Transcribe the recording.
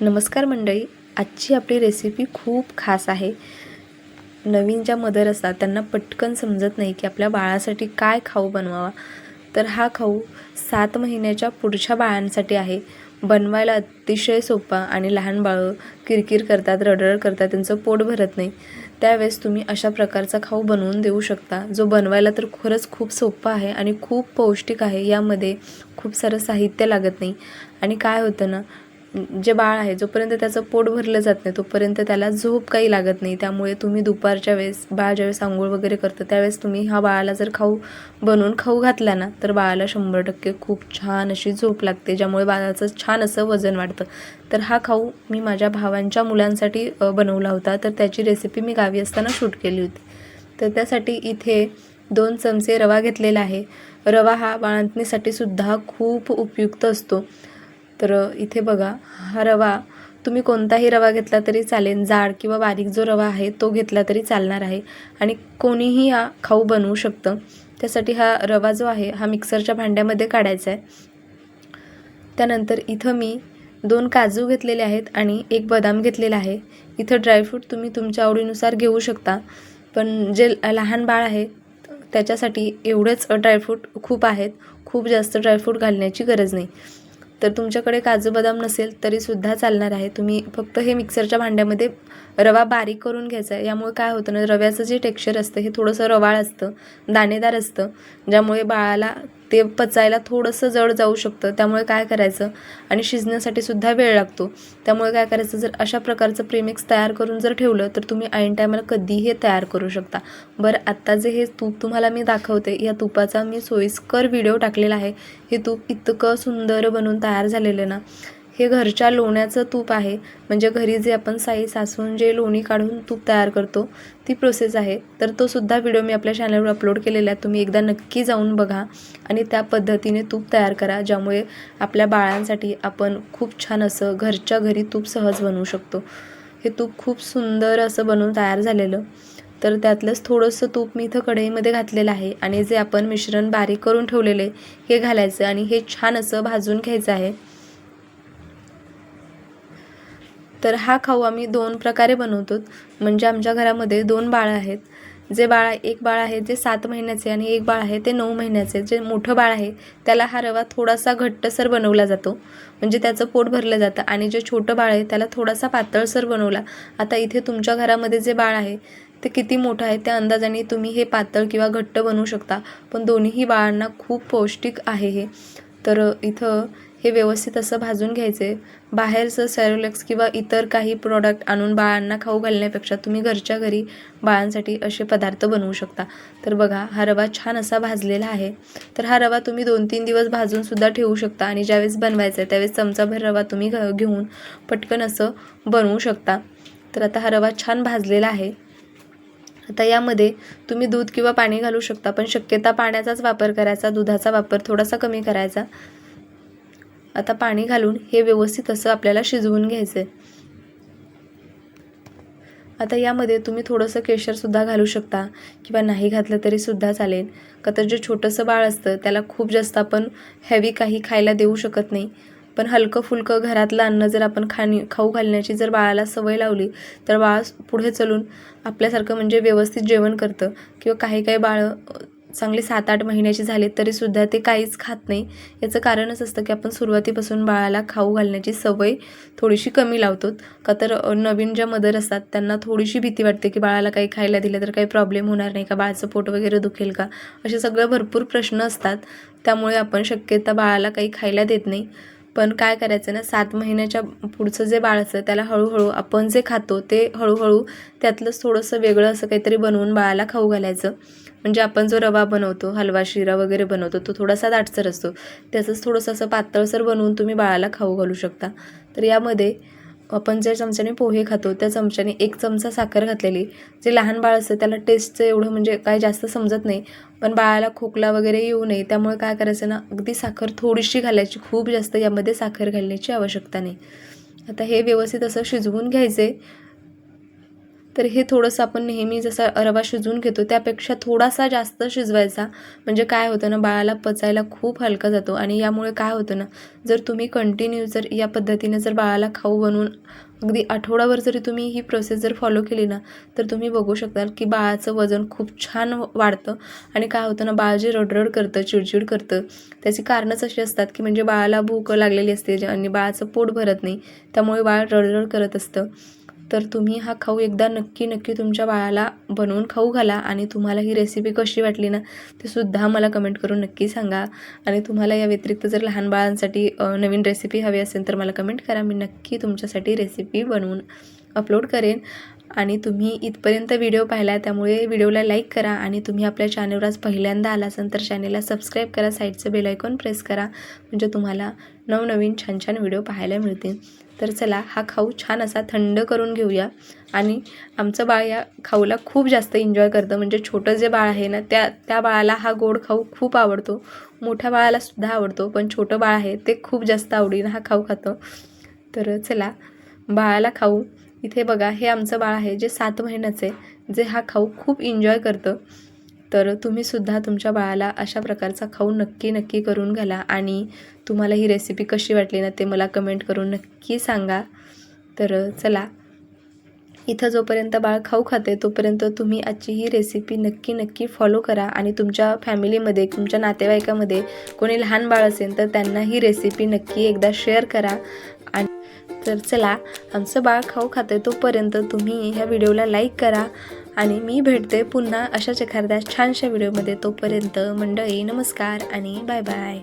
नमस्कार मंडळी आजची आपली रेसिपी खूप खास आहे. नवीन ज्या मदर असतात त्यांना पटकन समजत नाही की आपल्या बाळासाठी काय खाऊ बनवावा. तर हा खाऊ सात महिन्याच्या पुढच्या बाळांसाठी आहे. बनवायला अतिशय सोपा आणि लहान बाळं किरकिर करतात रडरड करतात त्यांचं पोट भरत नाही. त्यावेळेस तुम्ही अशा प्रकारचा खाऊ बनवून देऊ शकता जो बनवायला तर खरंच खूप सोपा आहे आणि खूप पौष्टिक आहे. यामध्ये खूप सारं साहित्य लागत नाही. आणि काय होतं ना जे बाळ आहे जोपर्यंत त्याचं पोट भरलं जात नाही तोपर्यंत त्याला झोप काही लागत नाही. त्यामुळे तुम्ही दुपारच्या वेळेस बाळ ज्यावेळेस आंघोळ वगैरे करतं त्यावेळेस तुम्ही हा बाळाला जर खाऊ बनवून खाऊ घातला ना तर बाळाला शंभर टक्के खूप छान अशी झोप लागते ज्यामुळे बाळाचं छान असं वजन वाढतं. तर हा खाऊ मी माझ्या भावांच्या मुलांसाठी बनवला होता. तर त्याची रेसिपी मी गावी असताना शूट केली होती. तर त्यासाठी इथे दोन चमचे रवा घेतलेला आहे. रवा हा बाळंतणीसाठी सुद्धा खूप उपयुक्त असतो. तर इथे बघा हा रवा तुम्ही कोणताही रवा घेतला तरी चालेल. जाड किंवा बारीक जो रवा आहे तो घेतला तरी चालणार आहे. आणि कोणीही हा खाऊ बनवू शकतं. त्यासाठी हा रवा जो आहे हा मिक्सरच्या भांड्यामध्ये काढायचा आहे. त्यानंतर इथं मी दोन काजू घेतलेले आहेत आणि एक बदाम घेतलेला आहे. इथं ड्रायफ्रूट तुम्ही तुमच्या आवडीनुसार घेऊ शकता. पण जे लहान बाळ आहे त्याच्यासाठी एवढेच ड्रायफ्रूट खूप आहेत. खूप जास्त ड्रायफ्रूट घालण्याची गरज नाही. तर तुमच्याकडे काजू बदाम नसेल तरीसुद्धा चालणार आहे. तुम्ही फक्त हे मिक्सरच्या भांड्यामध्ये रवा बारीक करून घ्यायचा आहे. यामुळे काय होतं ना रव्याचं जे टेक्स्चर असतं हे थोडंसं रवाळ असतं दाणेदार असतं ज्यामुळे बाळाला ते पचायला थोडंसं जड जाऊ शकतं. त्यामुळे काय करायचं? आणि शिजण्यासाठी सुद्धा वेळ लागतो. त्यामुळे काय करायचं? जर अशा प्रकारचं प्रेमिक्स तयार करून जर ठेवलं तर तुम्ही ऐन टायमाला कधीही हे तयार करू शकता. बरं आत्ता जे हे तूप तुम्हाला मी दाखवते या तुपाचा मी सोयीस्कर व्हिडिओ टाकलेला आहे. हे तूप इतकं सुंदर बनवून तयार झालेलं ना. हे घरच्या लोण्याचं तूप आहे. म्हणजे घरी जे आपण साई सासून जे लोणी काढून तूप तयार करतो ती प्रोसेस आहे. तर तो सुद्धा व्हिडिओ मी आपल्या चॅनलवर अपलोड केलेला आहे. तुम्ही एकदा नक्की जाऊन बघा आणि त्या पद्धतीने तूप तयार करा ज्यामुळे आपल्या बाळांसाठी आपण खूप छान असं घरच्या घरी तूप सहज बनवू शकतो. हे तूप खूप सुंदर असं बनवून तयार झालेलं. तर त्यातलंच थोडंसं तूप मी इथं कढईमध्ये घातलेलं आहे आणि जे आपण मिश्रण बारीक करून ठेवलेले हे घालायचं आणि हे छान असं भाजून घ्यायचं आहे. तर हा खाऊ आम्ही दोन प्रकारे बनवतो. म्हणजे आमच्या घरामध्ये दोन बाळं आहेत. जे बाळ एक बाळ आहे जे सात महिन्याचे आणि एक बाळ आहे ते नऊ महिन्याचे जे मोठं बाळ आहे त्याला हा रवा थोडासा घट्टसर बनवला जातो. म्हणजे त्याचं पोट भरलं जातं आणि जे छोटं बाळ आहे त्याला थोडासा पातळसर बनवला. आता इथे तुमच्या घरामध्ये जे बाळ आहे ते किती मोठं आहे त्या अंदाजाने तुम्ही हे पातळ किंवा घट्ट बनवू शकता. पण दोन्हीही बाळांना खूप पौष्टिक आहे हे. तर इथं हे व्यवस्थित असं भाजून घ्यायचे. बाहेरचं सॅरोलेक्स किंवा इतर काही प्रॉडक्ट आणून बाळांना खाऊ घालण्यापेक्षा तुम्ही घरच्या घरी बाळांसाठी असे पदार्थ बनवू शकता. तर बघा हा रवा छान असा भाजलेला आहे. तर हा रवा तुम्ही दोन तीन दिवस भाजूनसुद्धा ठेवू शकता आणि ज्यावेळेस बनवायचा आहे त्यावेळेस चमचाभर रवा तुम्ही घ घेऊन पटकन असं बनवू शकता. तर आता हा रवा छान भाजलेला आहे. आता यामध्ये तुम्ही दूध किंवा पाणी घालू शकता पण शक्यता पाण्याचाच वापर करायचा दुधाचा वापर थोडासा कमी करायचा. आता पाणी घालून हे व्यवस्थित असं आपल्याला शिजवून घ्यायचं आहे आता यामध्ये तुम्ही थोडंसं केशरसुद्धा घालू शकता किंवा नाही घातलं तरीसुद्धा चालेल. का तर जे छोटंसं बाळ असतं त्याला खूप जास्त आपण हॅवी काही खायला देऊ शकत नाही. पण हलकं फुलकं घरातलं अन्न जर आपण खाणी खाऊ घालण्याची जर बाळाला सवय लावली तर बाळ पुढे चलून आपल्यासारखं म्हणजे व्यवस्थित जेवण करतं. किंवा काही काही बाळं चांगली सात आठ महिन्याची झाले तरीसुद्धा ते काहीच खात नाही. याचं कारणच असतं की आपण सुरुवातीपासून बाळाला खाऊ घालण्याची सवय थोडीशी कमी लावतो. का तर नवीन ज्या मदर असतात त्यांना थोडीशी भीती वाटते की बाळाला काही खायला दिलं तर काही प्रॉब्लेम होणार नाही का? बाळाचं पोट वगैरे दुखेल का? असे सगळे भरपूर प्रश्न असतात. त्यामुळे आपण शक्यता बाळाला काही खायला देत नाही. पण काय करायचं ना सात महिन्याच्या पुढचं जे बाळ असतं त्याला हळूहळू आपण जे खातो ते हळूहळू त्यातलंच थोडंसं वेगळं असं काहीतरी बनवून बाळाला खाऊ घालायचं. म्हणजे आपण जो रवा बनवतो हलवा शिरा वगैरे बनवतो तो थोडासा दाटसर असतो. त्याचंच थोडंसं असं पातळसर बनवून तुम्ही बाळाला खाऊ घालू शकता. तर यामध्ये आपण ज्या चमच्याने पोहे खातो त्या चमच्याने एक चमचा साखर घातलेली. जे लहान बाळ असतं त्याला टेस्टचं एवढं म्हणजे काय जास्त समजत नाही. पण बाळाला खोकला वगैरे येऊ नये त्यामुळे काय करायचं ना अगदी साखर थोडीशी घालायची खूप जास्त यामध्ये साखर घालण्याची आवश्यकता नाही. आता हे व्यवस्थित असं शिजवून घ्यायचे तर हे थोडंसं आपण नेहमी जसा रवा शिजवून घेतो त्यापेक्षा थोडासा जास्त शिजवायचा. म्हणजे काय होतं ना बाळाला पचायला खूप हलका जातो आणि यामुळे काय होतं ना जर तुम्ही कंटिन्यू जर या पद्धतीने जर बाळाला खाऊ बनवून अगदी आठवडाभर जरी तुम्ही ही प्रोसेस जर फॉलो केली ना तर तुम्ही बघू शकताल की बाळाचं वजन खूप छान वाढतं. आणि काय होतं ना बाळ जे रडरड करतं चिडचिड करतं त्याची कारणंच अशी असतात की म्हणजे बाळाला भूक लागलेली असते आणि बाळाचं पोट भरत नाही. त्यामुळे बाळ रडरड करत असतं. तर तुम्ही हा खाऊ एकदा नक्की नक्की तुमच्या बाळाला बनवून खाऊ घाला आणि तुम्हाला ही रेसिपी कशी वाटली ना ते सुद्धा मला कमेंट करून नक्की सांगा. आणि तुम्हाला या व्यतिरिक्त जर लहान बाळांसाठी नवीन रेसिपी हवी असेल तर मला कमेंट करा. मी नक्की तुमच्यासाठी रेसिपी बनवून अपलोड करेन. आणि तुम्ही इथपर्यंत व्हिडिओ पाहिला त्यामुळे व्हिडिओला लाईक करा आणि तुम्ही आपल्या चॅनलवर आज पहिल्यांदा आला असाल तर चॅनलला सबस्क्राईब करा साईडचं बेल आयकॉन प्रेस करा म्हणजे तुम्हाला नवनवीन छान छान व्हिडिओ पाहायला मिळतील. तर चला हा खाऊ छान असा थंड करून घेऊया. आणि आमचं बाळ या खाऊला खूप जास्त एन्जॉय करतं. म्हणजे छोटं जे बाळ आहे ना त्या त्या बाळाला हा गोड खाऊ खूप आवडतो. मोठ्या बाळालासुद्धा आवडतो पण छोटं बाळ आहे ते खूप जास्त आवडीनं हा खाऊ खातं. तर चला बाळाला खाऊ. इथे बघा हे आमचं बाळ आहे जे सात महिन्याचं आहे जे हा खाऊ खूप एन्जॉय करतं. तर तुम्हीसुद्धा तुमच्या बाळाला अशा प्रकारचा खाऊ नक्की नक्की करून घाला आणि तुम्हाला ही रेसिपी कशी वाटली ना ते मला कमेंट करून नक्की सांगा. तर चला इथं जोपर्यंत बाळ खाऊ खाते तोपर्यंत तुम्ही आजची ही रेसिपी नक्की नक्की फॉलो करा आणि तुमच्या फॅमिलीमध्ये तुमच्या नातेवाईकामध्ये कोणी लहान बाळ असेल तर त्यांना ही रेसिपी नक्की एकदा शेअर करा. आणि तर चला आमचं बाळ खाऊ खाते तोपर्यंत तुम्ही ह्या व्हिडिओला लाईक करा. आणि मी भेटते पुन्हा अशाच एखाद्या छानशा व्हिडिओमध्ये तोपर्यंत मंडळी नमस्कार आणि बाय बाय